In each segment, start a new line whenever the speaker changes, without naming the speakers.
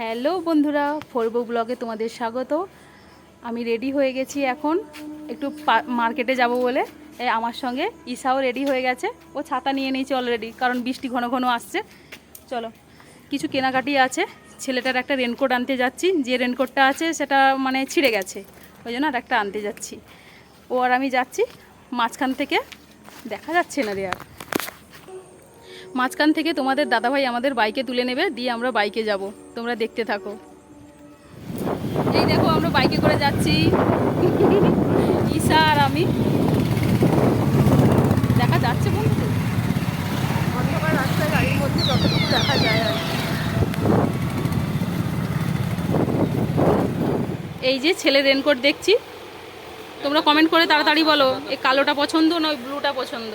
Hello বন্ধুরা, ফোরবো ব্লগে তোমাদের স্বাগত। আমি রেডি হয়ে গেছি এখন, একটু মার্কেটে যাব বলে। আমার সঙ্গে ঈশাও রেডি হয়ে গেছে। ও ছাতা নিয়ে নিয়েছে অলরেডি কারণ বৃষ্টি ঘন ঘন আসছে। চলো, কিছু কেনাকাটি আছে। ছেলেটার একটা রেনকোট আনতে যাচ্ছি। যে রেনকোটটা আছে সেটা মানে ছিঁড়ে গেছে। ওই জন্য আর একটা আনতে যাচ্ছি। ও আর আমি যাচ্ছি মাঝখান থেকে। দেখা যাচ্ছে না রে আর। মাঝখান থেকে তোমাদের দাদাভাই আমাদের বাইকে তুলে নেবে দিয়ে আমরা বাইকে যাব। তোমরা দেখতে থাকো। এই দেখো আমরা বাইকে করে যাচ্ছি। ঈশা আর আমি। দেখা যাচ্ছে বন্ধু।
অন্ধকার রাস্তায় গাড়ির মধ্যে যতটুকু দেখা যায় আর
এই যে ছেলে রেনকোট দেখছি। তোমরা কমেন্ট করে তাড়াতাড়ি বলো এই কালোটা পছন্দ না ওই ব্লুটা পছন্দ?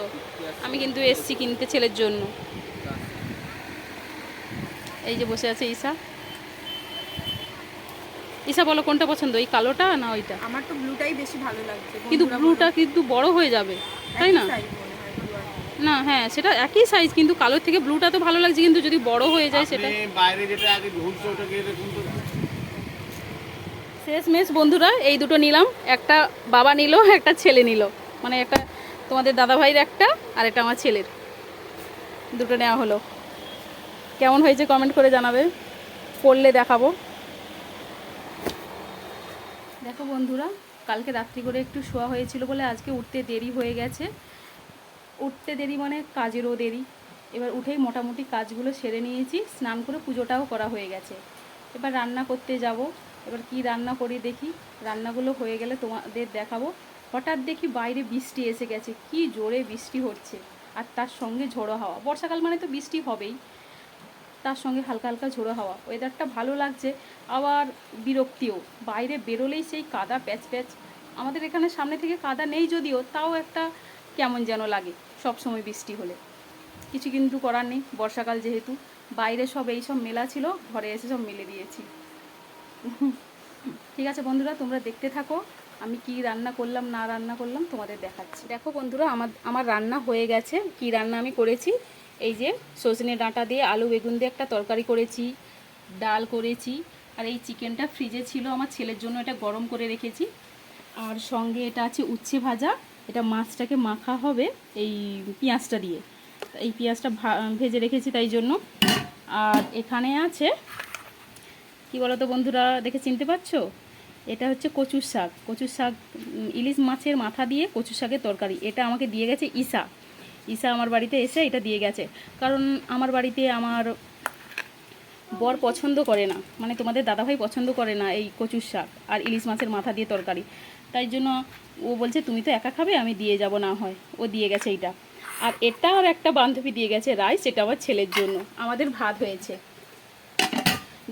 আমি কিন্তু এসছি কিনতে ছেলের জন্য। এই যে বসে আছে ঈশা। ঈশা বলো কোনটা পছন্দ ওই কালোটা না ওইটা?
আমার তো ব্লুটাই বেশি ভালো লাগছে
কিন্তু ব্লুটা কিন্তু বড় হয়ে যাবে তাই না? না হ্যাঁ সেটা একই সাইজ কিন্তু কালোর থেকে ব্লুটা তো ভালো লাগছে কিন্তু যদি বড় হয়ে যায় সেটা
বাইরে যেটা আগে ঘুরছে ওটা গিয়ে দেখুন তো
শেষ মেশ বন্ধুরা এই দুটো নিলাম একটা বাবা নিল একটা ছেলে নিল। মানে একটা তোমাদের দাদা ভাইয়ের একটা আর একটা আমার ছেলের। দুটো নেওয়া হলো। কেমন হয়েছে কমেন্ট করে জানাবে। পড়লে দেখাবো। দেখো বন্ধুরা, কালকে রাত্রি করে একটু শোয়া হয়েছিল বলে আজকে উঠতে দেরি হয়ে গেছে। উঠতে দেরি মানে কাজেরও দেরি। এবার উঠেই মোটামুটি কাজগুলো সেরে নিয়েছি, স্নান করে পুজোটাও করা হয়ে গেছে। এবার রান্না করতে যাব। এবার কি রান্না করি দেখি। রান্নাগুলো হয়ে গেলে তোমাদের দেখাবো। হঠাৎ দেখি বাইরে বৃষ্টি এসে গেছে। কি জোরে বৃষ্টি হচ্ছে। আর তার সঙ্গে ঝোড়ো হাওয়া। বর্ষাকাল মানে তো বৃষ্টি হবেই। তার সঙ্গে হালকা হালকা ঝোড়ো হাওয়া। ওয়েদারটা ভালো লাগছে। আবার বিরক্তিও। বাইরে বেরোলেই সেই কাদা প্যাচ প্যাচ। আমাদের এখানে সামনে থেকে কাদা নেই যদিও, তাও একটা কেমন যেন লাগে সব সময় বৃষ্টি হলে। কিছু কিন্তু করার নেই। বর্ষাকাল যেহেতু। বাইরে সব এই সব মেলা ছিল। ঘরে এসে সব মেলে দিয়েছি। ঠিক আছে বন্ধুরা, তোমরা দেখতে থাকো। আমি কি রান্না করলাম, না রান্না করলাম তোমাদের দেখাচ্ছি। দেখো বন্ধুরা, আমার আমার রান্না হয়ে গেছে। কি রান্না আমি করেছি? এই যে সজনে ডাঁটা দিয়ে আলু বেগুন দিয়ে একটা তরকারি করেছি, ডাল করেছি, আর এই চিকেনটা ফ্রিজে ছিল, আমার ছেলের জন্য এটা গরম করে রেখেছি। আর সঙ্গে এটা আছে উচ্ছে ভাজা, এটা মাছটাকে মাখা হবে এই পেঁয়াজটা দিয়ে। এই পেঁয়াজটা ভেজে রেখেছি তাই জন্য। আর এখানে আছে, কি বলো তো বন্ধুরা, দেখে চিনতে পারছ? এটা হচ্ছে কচুর শাক। কচুর শাক ইলিশ মাছের মাথা দিয়ে কচুর শাকের তরকারি। এটা আমাকে দিয়ে গেছে ঈশা। ঈশা আমার বাড়িতে এসে এটা দিয়ে গেছে। কারণ আমার বাড়িতে আমার বর পছন্দ করে না। মানে তোমাদের দাদাভাই পছন্দ করে না এই কচুর শাক আর ইলিশ মাছের মাথা দিয়ে তরকারি। তাই জন্য ও বলছে, তুমি তো একা খাবে, আমি দিয়ে যাব না হয়। ও দিয়ে গেছে এইটা। আর এটা আর একটা বান্ধবী দিয়ে গেছে রাইস এটা আমার ছেলের জন্য। আমাদের ভাত হয়েছে।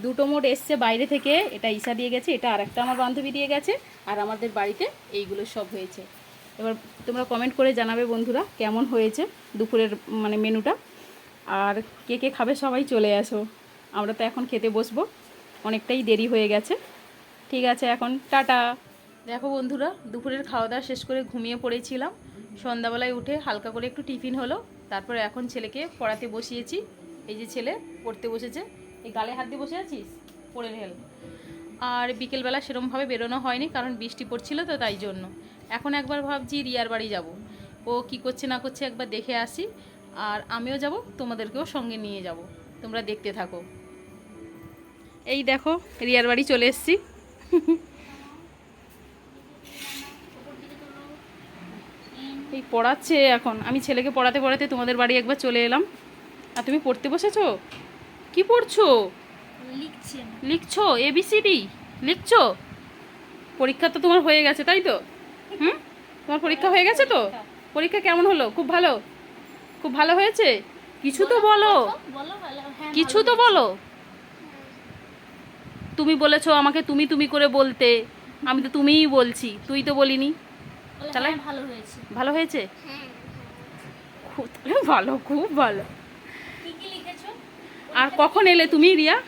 দুটো মোট এসছে বাইরে থেকে। এটা ঈশা দিয়ে গেছে, এটা আরেকটা আমার বান্ধবী দিয়ে গেছে, আর আমাদের বাড়িতে এইগুলো সব হয়েছে। এবার তোমরা কমেন্ট করে জানাবে বন্ধুরা কেমন হয়েছে দুপুরের মানে মেনুটা। আর কে কে খাবে সবাই চলে আসো। আমরা তো এখন খেতে বসবো, অনেকটাই দেরি হয়ে গেছে। ঠিক আছে, এখন টাটা। দেখো বন্ধুরা, দুপুরের খাওয়া দাওয়া শেষ করে ঘুমিয়ে পড়েছিলাম। সন্ধ্যাবেলায় উঠে হালকা করে একটু টিফিন হলো। তারপরে এখন ছেলেকে পড়াতে বসিয়েছি। এই যে ছেলে পড়তে বসেছে। এই গালে হাত দিয়ে বসে আছিস? পড়ে হেল আর বিকেলবেলা সেরমভাবে বেরোনো হয়নি, কারণ বৃষ্টি পড়ছিল তো তাই জন্য। এখন একবার ভাবছি রিয়ার বাড়ি যাব। ও কি করছে না করছে একবার দেখে আসি, আর আমিও যাব, তোমাদেরকেও সঙ্গে নিয়ে যাব। তোমরা দেখতে থাকো। এই দেখো, রিয়ার বাড়ি চলে এসছি। এই পড়াচ্ছে এখন। আমি ছেলেকে পড়াতে পড়াতে তোমাদের বাড়ি একবার চলে এলাম। আর তুমি পড়তে বসেছো? কি পড়ছো? লিখছো এবিসিডি লিখছো? পরীক্ষা তো তোমার হয়ে গেছে তাই তো? হুম? তোমার পরীক্ষা হয়ে গেছে তো? পরীক্ষা। কেমন হলো? খুব ভালো? খুব ভালো হয়েছে? কিছু তো বলো
হ্যাঁ
কিছু তো বলো। তুমি বলেছ আমাকে তুমি তুমি করে বলতে। আমি তো তুমিই বলছি তুই তো বলিনি। তাহলে
ভালো হয়েছে।
ভালো হয়েছে। খুব ভালো খুব ভালো। আর কখন এলে তুমি রিয়া?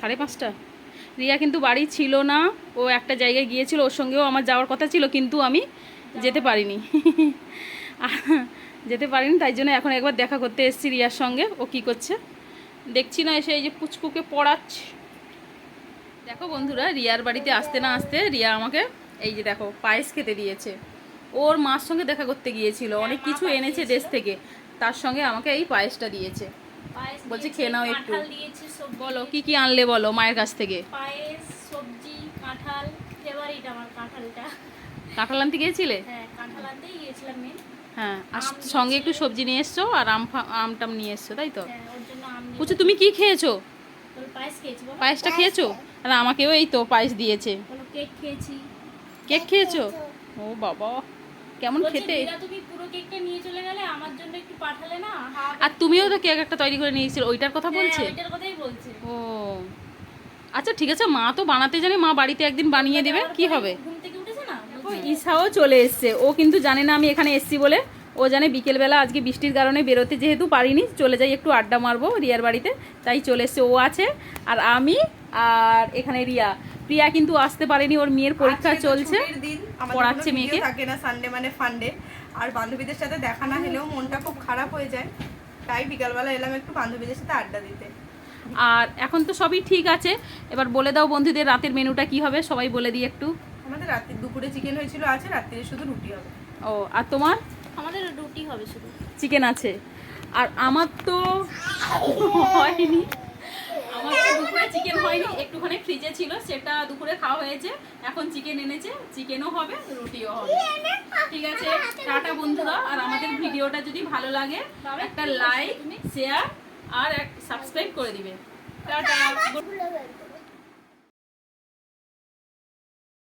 সাড়ে পাঁচটা
রিয়া কিন্তু বাড়ি ছিল না ও একটা জায়গায় গিয়েছিল ওর সঙ্গেও আমার যাওয়ার কথা ছিল কিন্তু আমি যেতে পারিনি। যেতে পারিনি তাই জন্য এখন একবার দেখা করতে এসেছি রিয়ার সঙ্গে ও কি করছে। দেখছি না এসে এই যে পুচকুকে পড়াচ্ছে। দেখো বন্ধুরা রিয়ার বাড়িতে আসতে না আসতে রিয়া আমাকে এই যে দেখো পায়েস খেতে দিয়েছে। ওর মার সঙ্গে দেখা করতে গিয়েছিল অনেক কিছু এনেছে দেশ থেকে। তার সঙ্গে আমাকে এই পায়েসটা দিয়েছে। বলছে খেয়ে নাও একটু।
দিয়েছে
বলো কি কি আনলে বলো মায়ের কাছ থেকে?
পায়েস সবজি কাঁঠাল ফেভারিট আমার কাঁঠালটা।
কাঁঠাল আনতে গিয়েছিলে?
হ্যাঁ কাঁঠাল গিয়েছিলাম
হ্যাঁ আর সঙ্গে একটু সবজি নিয়ে এসছো আর আম আমটাম নিয়ে এসছো তাই তো?
হ্যাঁ
পুচু তুমি কি খেয়েছো?
পায়েস
পায়েসটা খেয়েছো? আর আমাকেও এই তো পায়েস দিয়েছে।
কেক খেয়েছি।
কেক খেয়েছো। ও বাবা। কেমন খেতে?
তুমি পুরো কেকটা নিয়ে চলে গেলে আমার জন্য একটু পাঠালে না?
আর তুমিও তো কেক একটা তৈরি করে নিয়েছিলে ওইটার কথা বলছে?
হ্যাঁ, ওইটার কথাই বলছে।
ও। আচ্ছা ঠিক আছে মা তো বানাতে জানে মা বাড়িতে একদিন বানিয়ে দেবে কি হবে? ইসাও চলে এসছে ও কিন্তু জানে না আমি এখানে এসছি বলে ও জানে বিকেলবেলা আজকে বৃষ্টির কারণে বেরোতে যেহেতু পারিনি চলে যাই একটু আড্ডা মারবো রিয়ার বাড়িতে তাই চলে এসছে ও আছে আর আমি আর এখানে রিয়া। প্রিয়া কিন্তু আসতে পারেনি ওর মেয়ের পরীক্ষা চলছে।
দিন
পড়াচ্ছে মেয়েকে।
থাকে না সানডে মানে ফান্ডে আর বান্ধবীদের সাথে দেখা না হলেও মনটা খুব খারাপ হয়ে যায়। তাই বিকালবেলা এলাম একটু বান্ধবীদের সাথে আড্ডা দিতে।
আর এখন তো সবই ঠিক আছে। এবার বলে দাও বন্ধুদের রাতের মেনুটা কি হবে সবাই বলে দিই একটু।
আমাদের রাত্রি দুপুরে চিকেন হয়েছিল আছে রাত্রিরে শুধু রুটি হবে।
ও আর তোমার?
আমাদের রুটি হবে শুধু।
চিকেন আছে। আর আমার তো হয়নি। আমার দুপুরে চিকেন হয়নি, একটুখানি ফ্রিজে ছিল, সেটা দুপুরে খাওয়া হয়েছে, এখন চিকেন এনেছে চিকেনও হবে, রুটিও হবে। ঠিক আছে, টাটা বন্ধুরা, আর আমাদের ভিডিওটা যদি ভালো লাগে, একটা লাইক শেয়ার আর সাবস্ক্রাইব করে দিবে। টাটা।